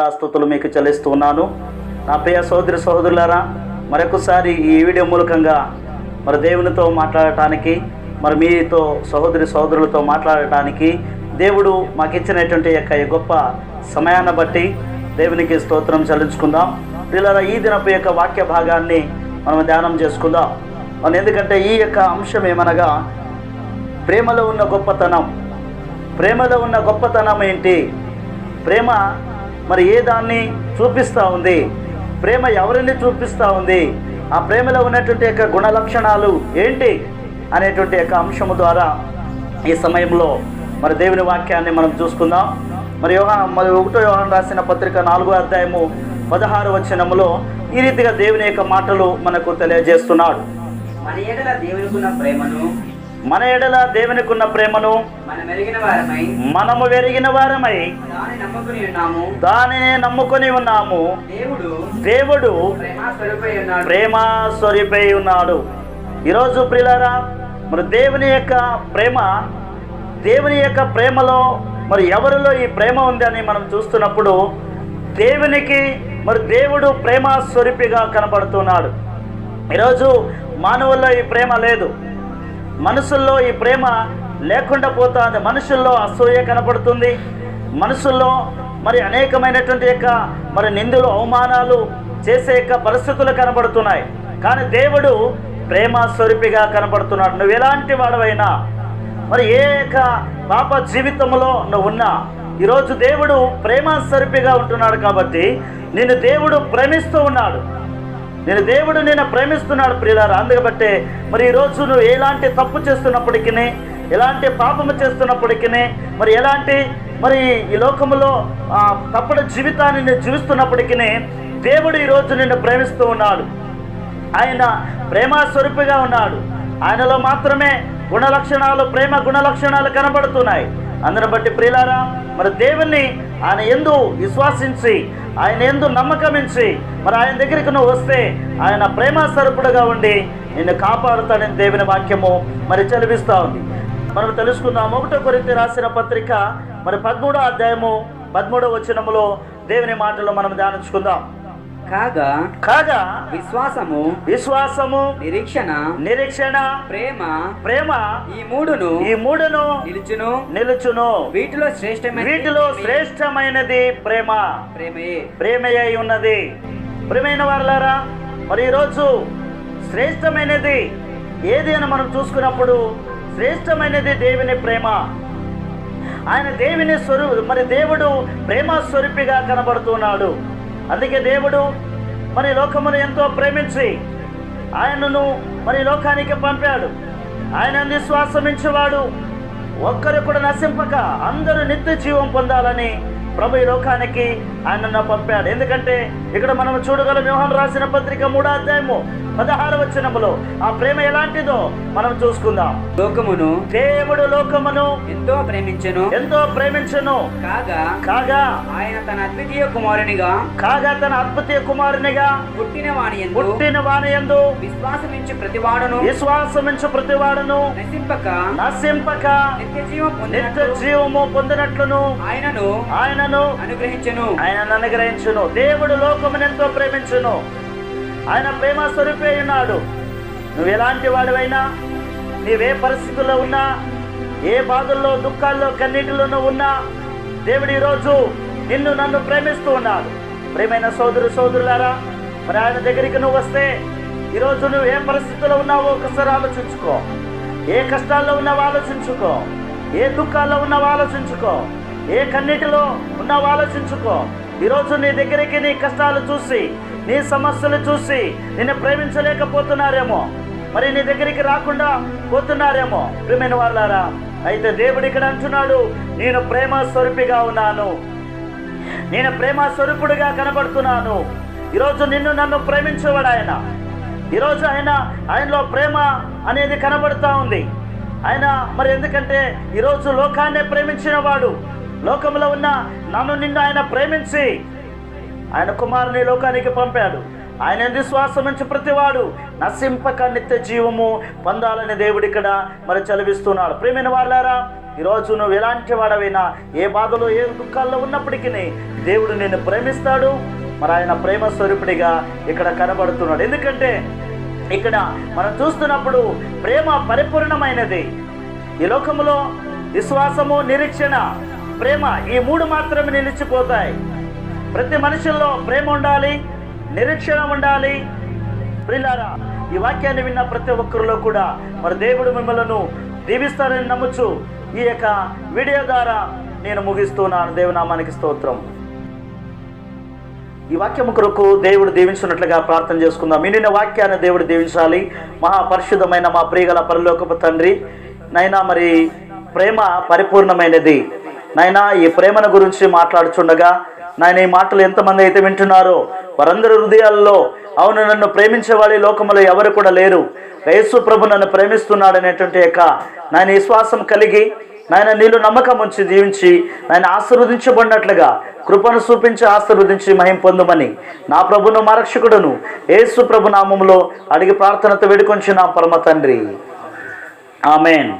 కృతజ్ఞతాస్థుతులు మీకు చెల్లిస్తున్నాను. నా ప్రియ సోదరి సహోదరులారా మరొకసారి ఈ వీడియో మూలకంగా మరి దేవునితో మాట్లాడటానికి మరి మీతో సహోదరి సహోదరులతో మాట్లాడటానికి దేవుడు మాకు ఇచ్చినటువంటి యొక్క గొప్ప సమయాన్ని బట్టి దేవునికి స్తోత్రం చెల్లించుకుందాం. పిల్లల ఈ దినపు యొక్క వాక్య భాగాన్ని మనం ధ్యానం చేసుకుందాం. మన ఎందుకంటే ఈ యొక్క అంశం ఏమనగా ప్రేమలో ఉన్న గొప్పతనం. ప్రేమలో ఉన్న గొప్పతనం ఏంటి? ప్రేమ మరి ఏ దాన్ని చూపిస్తూ ఉంది? ప్రేమ ఎవరిని చూపిస్తూ ఉంది? ఆ ప్రేమలో ఉన్నటువంటి యొక్క గుణ లక్షణాలు ఏంటి అనేటువంటి యొక్క అంశము ద్వారా ఈ సమయంలో మరి దేవుని వాక్యాన్ని మనం చూసుకుందాం. మరి యోహా మరి ఒకటో యోహాన్ రాసిన పత్రిక నాలుగో అధ్యాయము పదహారు వచనములో ఈ రీతిగా దేవుని యొక్క మాటలు మనకు తెలియజేస్తున్నాడు. మన ఏడల దేవునికున్న ప్రేమను మన ఎడల దేవునికున్న ప్రేమను మనము వెరిగిన వారమై దాన్ని నమ్ముకుని ఉన్నాము. దేవుడు ప్రేమ స్వరూపై ఉన్నాడు. ఈరోజు ప్రియులారా మరి దేవుని యొక్క ప్రేమ దేవుని యొక్క ప్రేమలో మరి ఎవరిలో ఈ ప్రేమ ఉంది అని మనం చూస్తున్నప్పుడు దేవునికి మరి దేవుడు ప్రేమ స్వరూపిగా కనబడుతున్నాడు. ఈరోజు మానవుల్లో ఈ ప్రేమ లేదు. మనసుల్లో ఈ ప్రేమ లేకుండా పోతుంది. మనుషుల్లో అసూయ కనపడుతుంది. మనసుల్లో మరి అనేకమైనటువంటి యొక్క మరి నిందులు అవమానాలు చేసే యొక్క పరిస్థితులు కనబడుతున్నాయి. కానీ దేవుడు ప్రేమ స్వరూపిగా కనబడుతున్నాడు. నువ్వు ఎలాంటి వాడవైనా మరి ఏ యొక్క పాప జీవితంలో నువ్వు ఉన్నా ఈరోజు దేవుడు ప్రేమ స్వరూపిగా ఉంటున్నాడు కాబట్టి నిన్ను దేవుడు ప్రేమిస్తూ ఉన్నాడు. నేను దేవుడు నేను ప్రేమిస్తున్నాడు ప్రియులారా. అందుకబట్టే మరి ఈరోజు నువ్వు ఎలాంటి తప్పు చేస్తున్నప్పటికీ ఎలాంటి పాపము చేస్తున్నప్పటికీ మరి ఎలాంటి మరి ఈ లోకములో తప్పుడు జీవితాన్ని నేను జీవిస్తున్నప్పటికీ దేవుడు ఈరోజు నిన్ను ప్రేమిస్తూ ఉన్నాడు. ఆయన ప్రేమ స్వరూపిగా ఉన్నాడు. ఆయనలో మాత్రమే గుణలక్షణాలు ప్రేమ గుణలక్షణాలు కనబడుతున్నాయి. అందరం బట్టి ప్రియులారా మరి దేవుణ్ణి ఆయన ఎందు విశ్వాసించి ఆయన ఎందు నమ్మకమించి మరి ఆయన దగ్గరికి నువ్వు వస్తే ఆయన ప్రేమ సరుపుడుగా ఉండి నిన్ను కాపాడుతాడని దేవుని వాక్యము మరి చదివిస్తూ ఉంది. మనం తెలుసుకుందాం ఒకటో కొరింథీ రాసిన పత్రిక మరి పదమూడో అధ్యాయము పదమూడో వచనములో దేవుని మాటలు మనం ధ్యానించుకుందాం. కాగా కాగా విశ్వాసము విశ్వాసము నిరీక్షణ నిరీక్షణ ప్రేమ ప్రేమ ఈ మూడును ఈ మూడును నిలుచును. నిలుచును. వీటిలో శ్రేష్టమైన వీటిలో శ్రేష్టమైనది ప్రేమ. ప్రేమయే ప్రేమయ్య ఉన్నది. ప్రేమైన వారులారా మరి ఈరోజు శ్రేష్టమైనది ఏది అని మనం చూసుకున్నప్పుడు శ్రేష్టమైనది దేవుని ప్రేమ. ఆయన దేవుని స్వరూ మరి దేవుడు ప్రేమ స్వరూపిగా కనబడుతున్నాడు. అందుకే దేవుడు మరి లోకమును ఎంతో ప్రేమించి ఆయనను మరి లోకానికి పంపాడు. ఆయన విశ్వాసమించేవాడు ఒక్కరు కూడా నశింపక అందరూ నిత్య జీవం పొందాలని ప్రభు ఈ లోకానికి ఆయనను పంపాడు. ఎందుకంటే ఇక్కడ మనం చూడగలం వ్యూహం రాసిన పత్రిక మూడో అధ్యాయము పదహారు వచనములో ఆ ప్రేమ ఎలాంటిదో మనం చూసుకుందాం. లోకమును దేవుడు లోకమును ఎంతో ప్రేమించెను. ఎంతో ప్రేమించను. కాగా కాగా ఆయన తన అద్వితీయ కుమారునిగా కాగా తన అద్భుత కుమారునిగా పుట్టిన ఎందు పుట్టిన వానయందు విశ్వాసమించి ప్రతివాడును. విశ్వాసమించు ప్రతివాడును. నశింపక నశింపక నిత్య జీవం నిత్య జీవము పొందినట్లును ఆయనను ఆయనను అనుగ్రహించెను. ఆయన అనుగ్రహించును. దేవుడు లోకమును ఎంతో ప్రేమించును. ఆయన ప్రేమ స్వరూపే ఉన్నాడు. నువ్వు ఎలాంటి వాడివైనా నీవే పరిస్థితుల్లో ఉన్నా ఏ బాధల్లో దుఃఖాల్లో కన్నీటిలోనూ ఉన్నా దేవుడు ఈరోజు నిన్ను నన్ను ప్రేమిస్తూ ఉన్నాడు. ప్రేమైన సోదరు సోదరులారా మరి ఆయన దగ్గరికి నువ్వు వస్తే ఈరోజు నువ్వు ఏ పరిస్థితుల్లో ఉన్నావో ఒకసారి ఆలోచించుకో. ఏ కష్టాల్లో ఉన్నావో ఆలోచించుకో. ఏ దుఃఖాల్లో ఉన్నావో ఆలోచించుకో. ఏ కన్నీటిలో ఉన్నావో ఆలోచించుకో. ఈరోజు నీ దగ్గరికి నీ కష్టాలు చూసి నీ సమస్యలు చూసి నిన్ను ప్రేమించలేకపోతున్నారేమో. మరి నీ దగ్గరికి రాకుండా పోతున్నారేమో. ప్రేమైన వాళ్ళారా అయితే దేవుడు ఇక్కడ అంటున్నాడు నేను ప్రేమ స్వరూపిగా ఉన్నాను. నేను ప్రేమ స్వరూపుడిగా కనబడుతున్నాను. ఈరోజు నిన్ను నన్ను ప్రేమించేవాడు ఆయన. ఈరోజు ఆయన ఆయనలో ప్రేమ అనేది కనబడుతూ ఉంది. ఆయన మరి ఎందుకంటే ఈరోజు లోకాన్నే ప్రేమించిన వాడు లోకంలో ఉన్న నన్ను నిన్ను ఆయన ప్రేమించి ఆయన కుమారుని లోకానికి పంపాడు. ఆయన విశ్వాసం నుంచి ప్రతివాడు నశింపక నిత్య జీవము పొందాలని దేవుడు ఇక్కడ మరి చదివిస్తున్నాడు. ప్రేమైన వాళ్ళారా ఈరోజు నువ్వు ఎలాంటి వాడవైనా ఏ బాధలో ఏ దుఃఖాల్లో ఉన్నప్పటికీ దేవుడు నిన్ను ప్రేమిస్తాడు. మరి ఆయన ప్రేమ స్వరూపుడిగా ఇక్కడ కనబడుతున్నాడు. ఎందుకంటే ఇక్కడ మనం చూస్తున్నప్పుడు ప్రేమ పరిపూర్ణమైనది. ఈ లోకములో విశ్వాసము నిరీక్షణ ప్రేమ ఈ మూడు మాత్రమే నిలిచిపోతాయి. ప్రతి మనుషుల్లో ప్రేమ ఉండాలి నిరీక్షణ ఉండాలి. ప్రిలారా ఈ వాక్యాన్ని విన్న ప్రతి ఒక్కరిలో కూడా మరి దేవుడు మిమ్మల్ని దీవిస్తారని నమ్ముచు ఈ యొక్క వీడియో ద్వారా నేను ముగిస్తున్నాను. దేవునామానికి స్తోత్రం. ఈ వాక్యం కొరకు దేవుడు దీవించినట్లుగా ప్రార్థన చేసుకుందాం. నిన్న వాక్యాన్ని దేవుడు దీవించాలి. మహాపరిశుద్ధమైన మా ప్రియగల పరలోకపు తండ్రి నైనా మరి ప్రేమ పరిపూర్ణమైనది. నాయనా ఈ ప్రేమను గురించి మాట్లాడుచుండగా నాయన ఈ మాటలు ఎంతమంది అయితే వింటున్నారో వారందరి హృదయాల్లో అవును నన్ను ప్రేమించే వాళ్ళు లోకంలో లోకములో ఎవరు కూడా లేరు. యేసు ప్రభు నన్ను ప్రేమిస్తున్నాడు అనేటువంటి యొక్క నాయన విశ్వాసం కలిగి నాయన నీళ్ళు నమ్మకం ఉంచి జీవించి నాయన ఆశీర్వదించబడినట్లుగా కృపను చూపించి ఆశీర్వదించి మహిం పొందమని నా ప్రభును మా రక్షకుడును యేసు ప్రభు నామంలో అడిగి ప్రార్థనతో వేడుకొంచి నా పరమ తండ్రి. ఆమెన్.